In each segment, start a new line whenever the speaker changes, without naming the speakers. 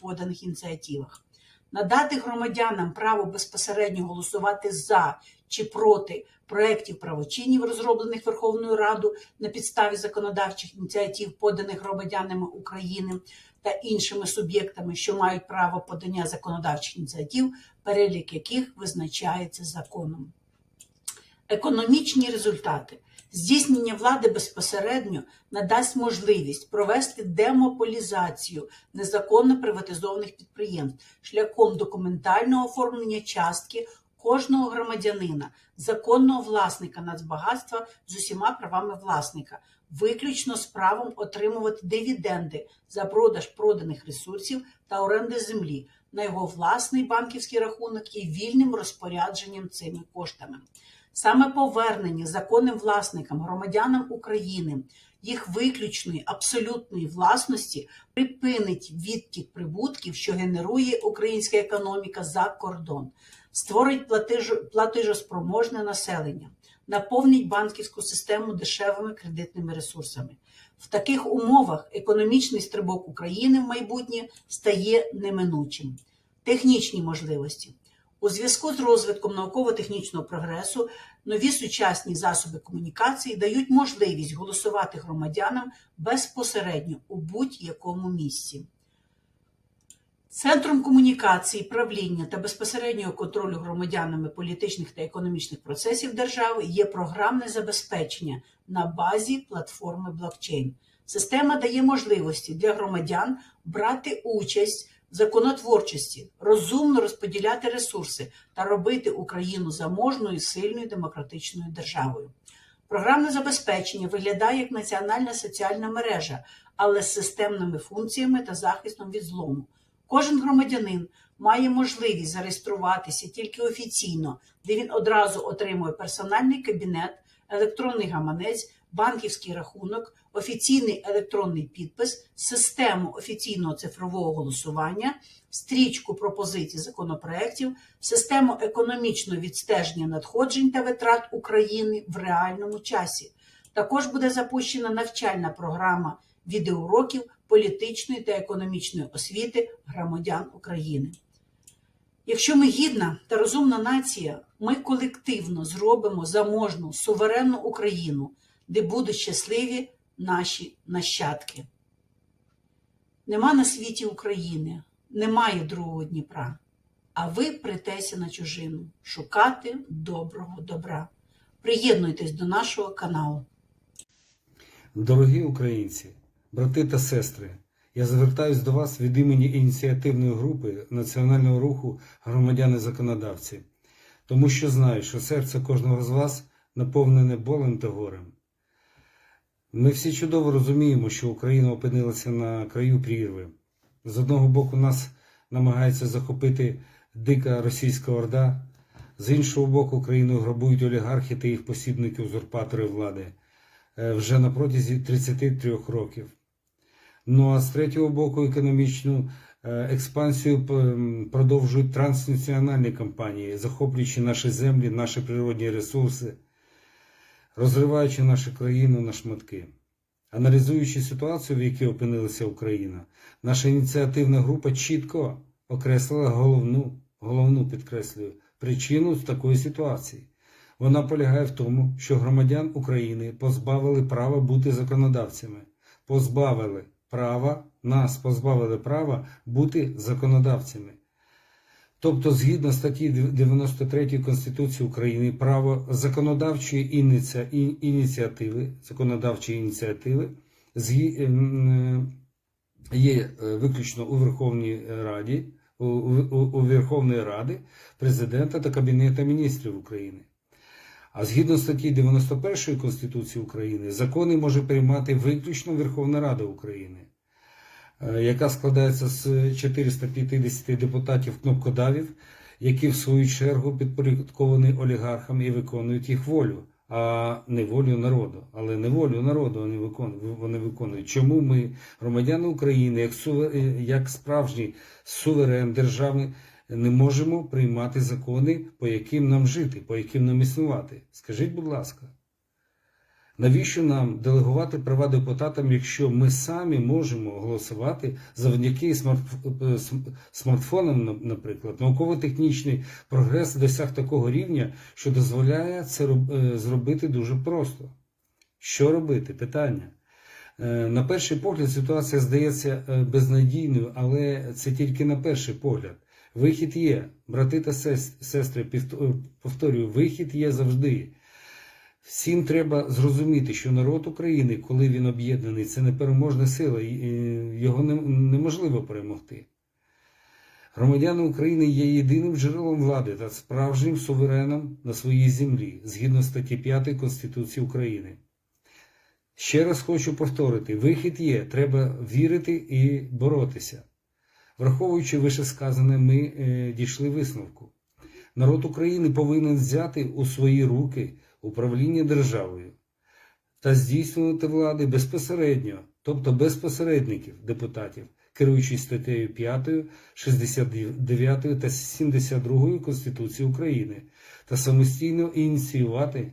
поданих ініціативах. Надати громадянам право безпосередньо голосувати за чи проти проєктів правочинів, розроблених Верховною Радою на підставі законодавчих ініціатив, поданих громадянами України та іншими суб'єктами, що мають право подання законодавчих ініціатив, перелік яких визначається законом. Економічні результати. Здійснення влади безпосередньо надасть можливість провести демополізацію незаконно приватизованих підприємств шляхом документального оформлення частки кожного громадянина, законного власника нацбагатства з усіма правами власника, виключно з правом отримувати дивіденди за продаж проданих ресурсів та оренди землі на його власний банківський рахунок і вільним розпорядженням цими коштами. Саме повернення законним власникам, громадянам України, їх виключної абсолютної власності припинить відтік прибутків, що генерує українська економіка за кордон, створить платежоспроможне населення, наповнить банківську систему дешевими кредитними ресурсами. В таких умовах економічний стрибок України в майбутнє стає неминучим. Технічні можливості. У зв'язку з розвитком науково-технічного прогресу нові сучасні засоби комунікації дають можливість голосувати громадянам безпосередньо у будь-якому місці. Центром комунікації, правління та безпосереднього контролю громадянами політичних та економічних процесів держави є програмне забезпечення на базі платформи блокчейн. Система дає можливості для громадян брати участь законотворчості, розумно розподіляти ресурси та робити Україну заможною, сильною демократичною державою. Програмне забезпечення виглядає як національна соціальна мережа, але з системними функціями та захистом від злому. Кожен громадянин має можливість зареєструватися тільки офіційно, де він одразу отримує персональний кабінет, електронний гаманець, банківський рахунок, офіційний електронний підпис, систему офіційного цифрового голосування, стрічку пропозицій законопроєктів, систему економічного відстеження надходжень та витрат України в реальному часі. Також буде запущена навчальна програма відеоуроків політичної та економічної освіти громадян України. Якщо ми гідна та розумна нація, ми колективно зробимо заможну суверенну Україну, де будуть щасливі наші нащадки. Нема на світі України, немає другого Дніпра, а ви притеся на чужину шукати доброго добра. Приєднуйтесь до нашого каналу.
Дорогі українці, брати та сестри, я звертаюсь до вас від імені ініціативної групи Національного руху громадяни-законодавці, тому що знаю, що серце кожного з вас наповнене болем та горем. Ми всі чудово розуміємо, що Україна опинилася на краю прірви. З одного боку, нас намагається захопити дика російська орда, з іншого боку, країну грабують олігархи та їх посібники узурпатори влади е, вже на протязі 33 років. Ну а з третього боку, економічну е, експансію продовжують транснаціональні компанії, захоплюючи наші землі, наші природні ресурси, розриваючи нашу країну на шматки. Аналізуючи ситуацію, в якій опинилася Україна, наша ініціативна група чітко окреслила головну, головну підкреслюю, причину такої ситуації. Вона полягає в тому, що громадян України позбавили права бути законодавцями, позбавили права, нас позбавили права бути законодавцями. Тобто, згідно статті 93 Конституції України, право законодавчої ініці- ініціативи, законодавчої ініціативи ем, е, є е, виключно у Верховній Раді, у, Верховної Ради, президента та Кабінету міністрів України. А згідно статті 91 Конституції України, закони може приймати виключно Верховна Рада України, яка складається з 450 депутатів кнопкодавів, які в свою чергу підпорядковані олігархам і виконують їх волю, а не волю народу. Але не волю народу вони виконують. Вони виконують. Чому ми, громадяни України, як, суве- як справжній суверен держави, не можемо приймати закони, по яким нам жити, по яким нам існувати? Скажіть, будь ласка. Навіщо нам делегувати права депутатам, якщо ми самі можемо голосувати завдяки смартф- см- смартфонам, наприклад, науково-технічний прогрес досяг такого рівня, що дозволяє це е, зробити дуже просто. Що робити? Питання. Е, На перший погляд ситуація здається е, безнадійною, але це тільки на перший погляд. Вихід є, брати та сестри, повторюю, вихід є завжди. Всім треба зрозуміти, що народ України, коли він об'єднаний, це непереможна сила, його неможливо перемогти. Громадяни України є єдиним джерелом влади та справжнім сувереном на своїй землі, згідно статті 5 Конституції України. Ще раз хочу повторити: вихід є, треба вірити і боротися. Враховуючи вишесказане, ми е, дійшли висновку. Народ України повинен взяти у свої руки управління державою та здійснювати влади безпосередньо, тобто без посередників депутатів, керуючись статтею 5, 69 та 72 Конституції України, та самостійно ініціювати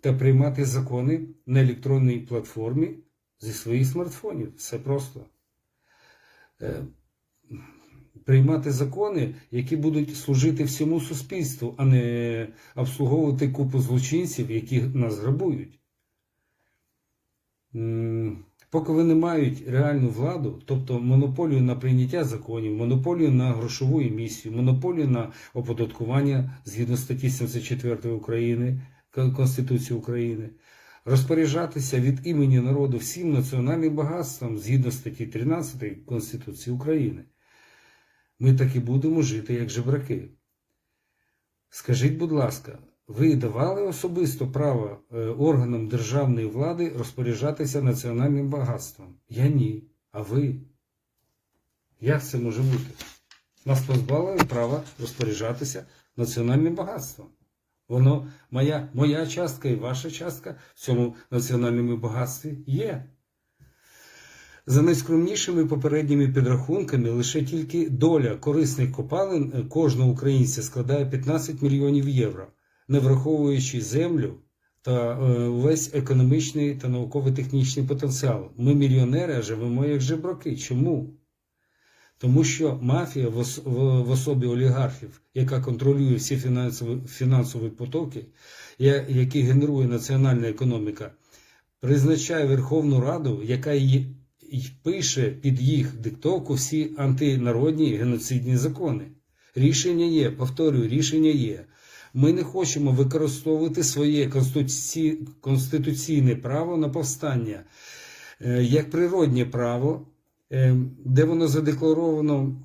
та приймати закони на електронній платформі зі своїх смартфонів. Все просто. Приймати закони, які будуть служити всьому суспільству, а не обслуговувати купу злочинців, які нас грабують. Поки вони мають реальну владу, тобто монополію на прийняття законів, монополію на грошову емісію, монополію на оподаткування згідно статті 74 України Конституції України, розпоряджатися від імені народу всім національним багатством згідно статті 13 Конституції України. Ми так і будемо жити, як жебраки. Скажіть, будь ласка, ви давали особисто право е, органам державної влади розпоряджатися національним багатством? Я ні. А ви? Як це може бути? Нас позбавили права розпоряджатися національним багатством. Воно моя, моя частка і ваша частка в цьому національному багатстві є. За найскромнішими попередніми підрахунками, лише тільки доля корисних копалин е, кожного українця складає 15 мільйонів євро, не враховуючи землю та е, увесь економічний та науково-технічний потенціал. Ми мільйонери, а живемо як жебраки. Чому? Тому що мафія в особі олігархів, яка контролює всі фінансові, фінансові потоки, які генерує національна економіка, призначає Верховну Раду, яка її й пише під їх диктовку всі антинародні геноцидні закони. Рішення є, повторюю, рішення є. Ми не хочемо використовувати своє конституційне право на повстання е, як природнє право, е, де воно задекларовано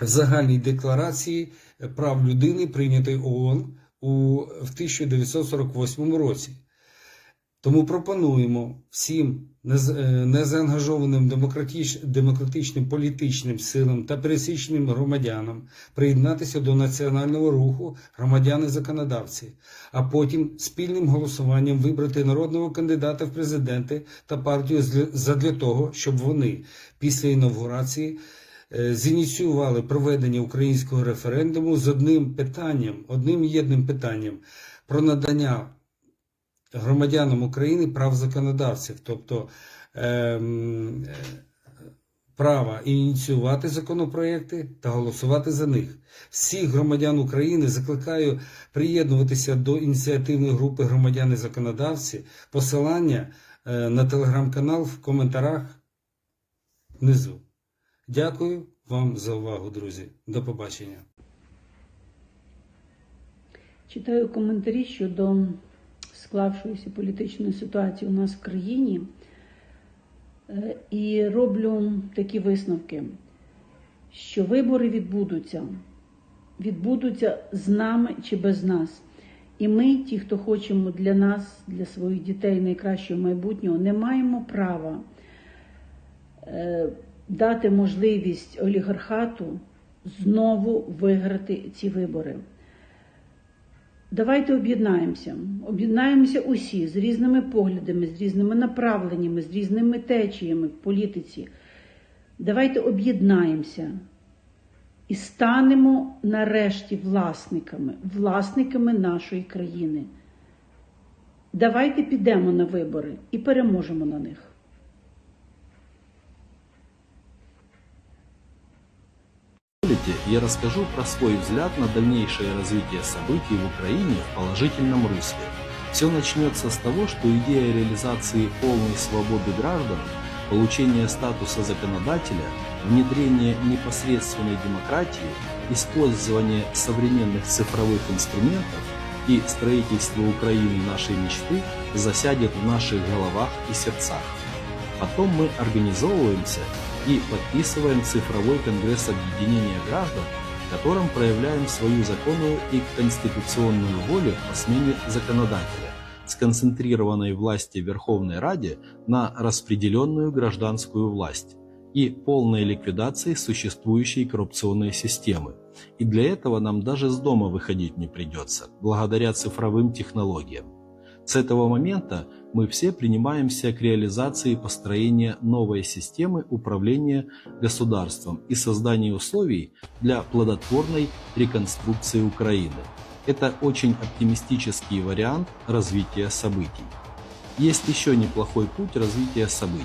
в загальній декларації прав людини, прийнятої ООН у в 1948 році. Тому пропонуємо всім е, незаангажованим демократич- демократичним політичним силам та пересічним громадянам приєднатися до національного руху громадяни-законодавці, а потім спільним голосуванням вибрати народного кандидата в президенти та партію задля того, щоб вони після інавгурації е, зініціювали проведення українського референдуму з одним питанням, одним єдним питанням про надання громадянам України прав законодавців, тобто ем, права ініціювати законопроекти та голосувати за них. Всіх громадян України закликаю приєднуватися до ініціативної групи громадяни-законодавці. Посилання е, на телеграм-канал в коментарях внизу. Дякую вам за увагу, друзі. До побачення.
Читаю коментарі щодо склавшоїся політичної ситуації у нас в країні е, і роблю такі висновки, що вибори відбудуться, відбудуться з нами чи без нас. І ми, ті, хто хочемо для нас, для своїх дітей найкращого майбутнього, не маємо права е, дати можливість олігархату знову виграти ці вибори. Давайте об'єднаємося. Об'єднаємося усі з різними поглядами, з різними направленнями, з різними течіями в політиці. Давайте об'єднаємося і станемо нарешті власниками, власниками нашої країни. Давайте підемо на вибори і переможемо на них.
Позволите, я расскажу про свой взгляд на дальнейшее развитие событий в Украине в положительном русле. Все начнется с того, что идея реализации полной свободы граждан, получения статуса законодателя, внедрение непосредственной демократии, использование современных цифровых инструментов и строительство Украины нашей мечты засядет в наших головах и сердцах. Потом мы организовываемся и подписываем цифровой конгресс объединения граждан, в котором проявляем свою законную и конституционную волю по смене законодателя, сконцентрированной власти Верховной Раде на распределенную гражданскую власть и полной ликвидации существующей коррупционной системы. И для этого нам даже с дома выходить не придется, благодаря цифровым технологиям. С этого момента мы все принимаемся к реализации построения новой системы управления государством и создания условий для плодотворной реконструкции Украины. Это очень оптимистический вариант развития событий. Есть еще неплохой путь развития событий.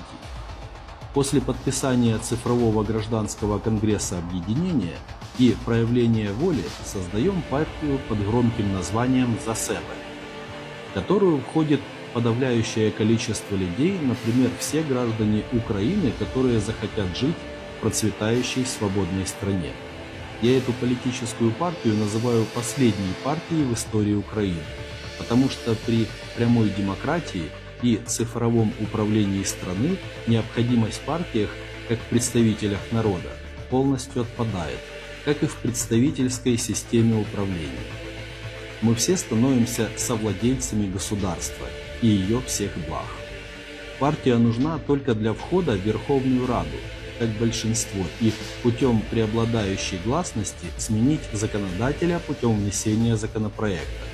После подписания цифрового гражданского конгресса объединения и проявления воли создаем партию под громким названием «За себе», которую входит подавляющее количество людей, например, все граждане Украины, которые захотят жить в процветающей свободной стране. Я эту политическую партию называю последней партией в истории Украины, потому что при прямой демократии и цифровом управлении страны необходимость в партиях как в представителях народа полностью отпадает, как и в представительской системе управления. Мы все становимся совладельцами государства и ее всех благ. Партия нужна только для входа в Верховную Раду, как большинство, и путем преобладающей гласности сменить законодателя путем внесения законопроекта.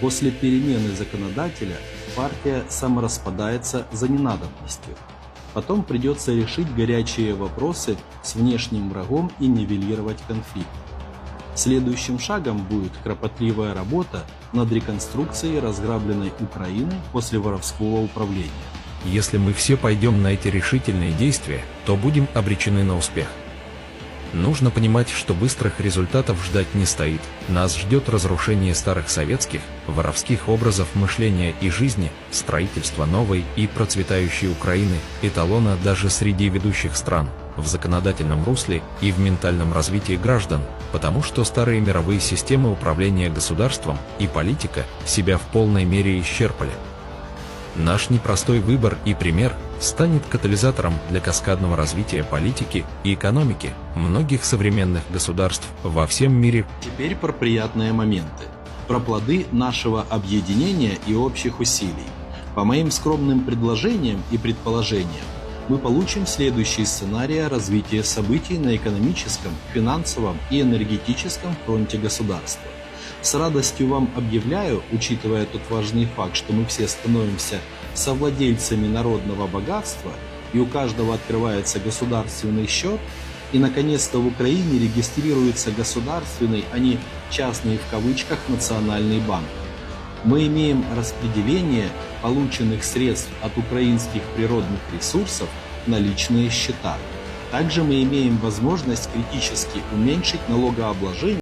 После перемены законодателя партия самораспадается за ненадобностью. Потом придется решить горячие вопросы с внешним врагом и нивелировать конфликт. Следующим шагом будет кропотливая работа над реконструкцией разграбленной Украины после воровского управления.
Если мы все пойдем на эти решительные действия, то будем обречены на успех. Нужно понимать, что быстрых результатов ждать не стоит. Нас ждет разрушение старых советских, воровских образов мышления и жизни, строительство новой и процветающей Украины, эталона даже среди ведущих стран, в законодательном русле и в ментальном развитии граждан, потому что старые мировые системы управления государством и политика себя в полной мере исчерпали. Наш непростой выбор и пример станет катализатором для каскадного развития политики и экономики многих современных государств во всем мире.
Теперь про приятные моменты. Про плоды нашего объединения и общих усилий. По моим скромным предложениям и предположениям, мы получим следующий сценарий развития событий на экономическом, финансовом и энергетическом фронте государства. С радостью вам объявляю, учитывая тот важный факт, что мы все становимся совладельцами народного богатства и у каждого открывается государственный счет, и наконец-то в Украине регистрируется государственный, а не частный в кавычках национальный банк. Мы имеем распределение полученных средств от украинских природных ресурсов на личные счета. Также мы имеем возможность критически уменьшить налогообложение